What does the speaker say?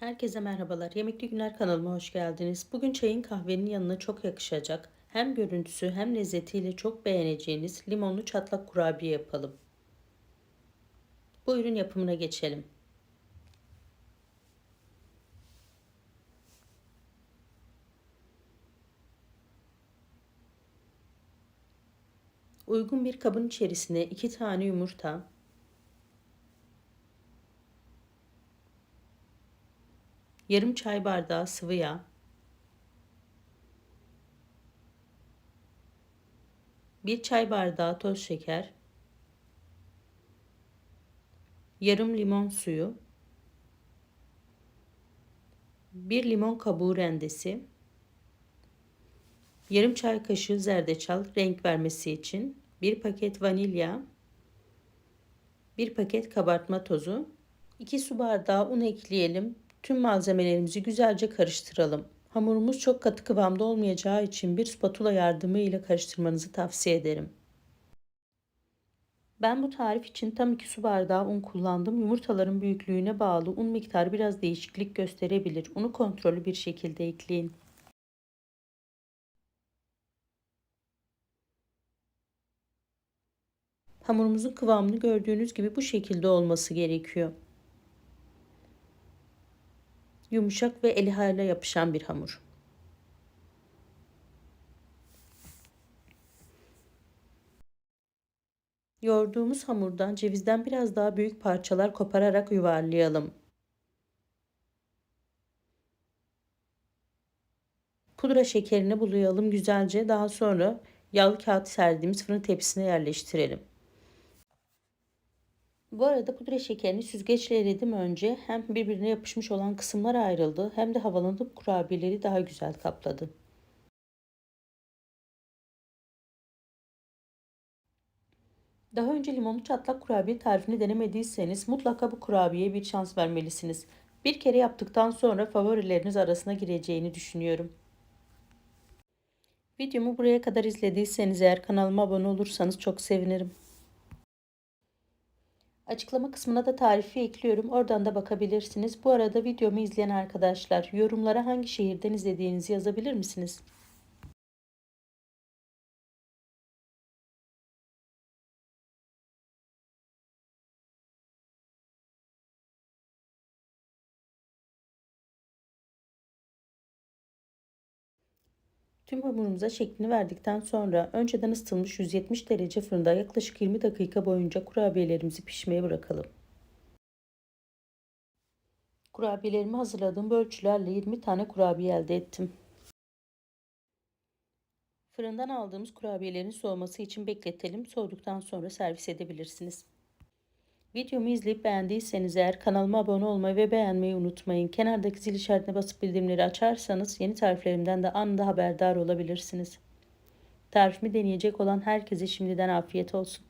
Herkese merhabalar. Yemekli Günler kanalıma hoş geldiniz. Bugün çayın kahvenin yanına çok yakışacak, hem görüntüsü hem lezzetiyle çok beğeneceğiniz limonlu çatlak kurabiye yapalım. Bu ürün yapımına geçelim. Uygun bir kabın içerisine 2 tane yumurta, yarım çay bardağı sıvı yağ, bir çay bardağı toz şeker, yarım limon suyu, bir limon kabuğu rendesi, yarım çay kaşığı zerdeçal renk vermesi için, bir paket vanilya, bir paket kabartma tozu, 2 su bardağı un ekleyelim. Tüm malzemelerimizi güzelce karıştıralım. Hamurumuz çok katı kıvamda olmayacağı için bir spatula yardımıyla karıştırmanızı tavsiye ederim. Ben bu tarif için tam 2 su bardağı un kullandım. Yumurtaların büyüklüğüne bağlı un miktarı biraz değişiklik gösterebilir. Unu kontrollü bir şekilde ekleyin. Hamurumuzun kıvamını gördüğünüz gibi bu şekilde olması gerekiyor. Yumuşak ve eli hala yapışan bir hamur. Yoğurduğumuz hamurdan cevizden biraz daha büyük parçalar kopararak yuvarlayalım. Pudra şekerini bulayalım güzelce. Daha sonra yağlı kağıt serdiğimiz fırın tepsisine yerleştirelim. Bu arada pudra şekerini süzgeçle eridim önce. Hem birbirine yapışmış olan kısımlar ayrıldı hem de havalanıp kurabiyeleri daha güzel kapladı. Daha önce limonlu çatlak kurabiye tarifini denemediyseniz mutlaka bu kurabiyeye bir şans vermelisiniz. Bir kere yaptıktan sonra favorileriniz arasına gireceğini düşünüyorum. Videomu buraya kadar izlediyseniz eğer kanalıma abone olursanız çok sevinirim. Açıklama kısmına da tarifi ekliyorum. Oradan da bakabilirsiniz. Bu arada videomu izleyen arkadaşlar yorumlara hangi şehirden izlediğinizi yazabilir misiniz? Tüm hamurumuza şeklini verdikten sonra önceden ısıtılmış 170 derece fırında yaklaşık 20 dakika boyunca kurabiyelerimizi pişmeye bırakalım. Kurabiyelerimi hazırladığım ölçülerle 20 tane kurabiye elde ettim. Fırından aldığımız kurabiyelerin soğuması için bekletelim. Soğuduktan sonra servis edebilirsiniz. Videomu izleyip beğendiyseniz eğer kanalıma abone olmayı ve beğenmeyi unutmayın. Kenardaki zil işaretine basıp bildirimleri açarsanız yeni tariflerimden de anında haberdar olabilirsiniz. Tarifimi deneyecek olan herkese şimdiden afiyet olsun.